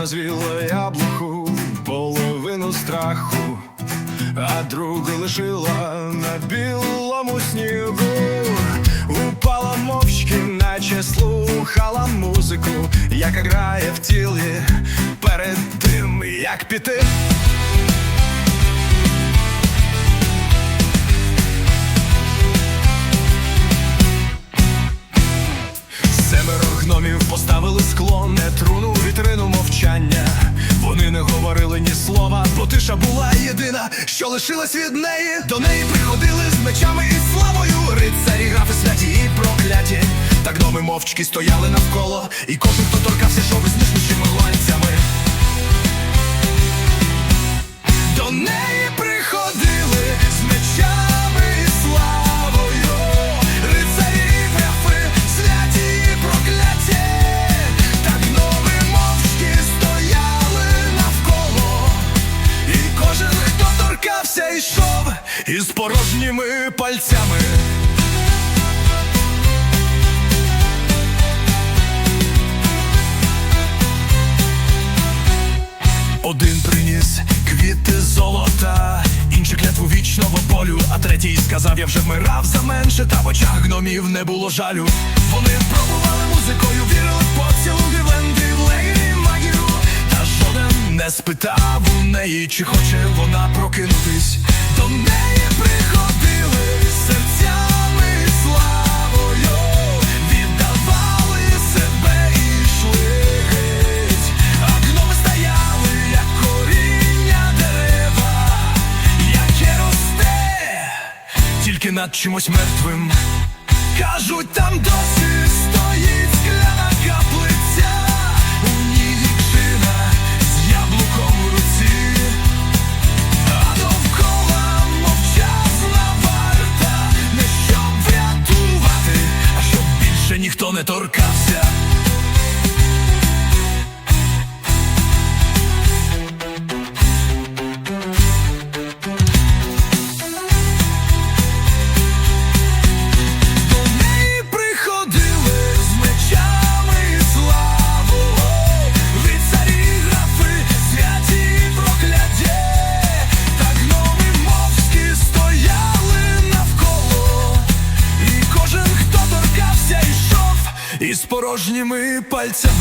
на звіло яблуку, половину страху, а другу лишила на білому снігу. Упала мовчки, наче слухала музику, яка грає в тілі перед тим, як піти. Семеро гномів поставили скло, не труну вітрину. Вони не говорили ні слова, бо тиша була єдина, що лишилась від неї. До неї приходили з мечами і славою. Рицарі, графи святі і прокляті. Так доми мовчки стояли навколо, і кожен, хто торкався, йшов із із порожніми пальцями. Один приніс квіти золота, інший клятву вічного болю, а третій сказав, я вже вмирав за менше, та в очах гномів не було жалю. Вони пробували музикою, вірили в поцілунки, венди, в легені магію, та жоден не спитав у неї, чи хоче вона прокинутись. Тільки над чимось мертвим. Кажуть, там досі стоїть скляна каплиця, у ній дівчина з яблуком у руці. А довкола мовчазна варта, не щоб врятувати, а щоб більше ніхто не торкався. Йшов із порожніми пальцями.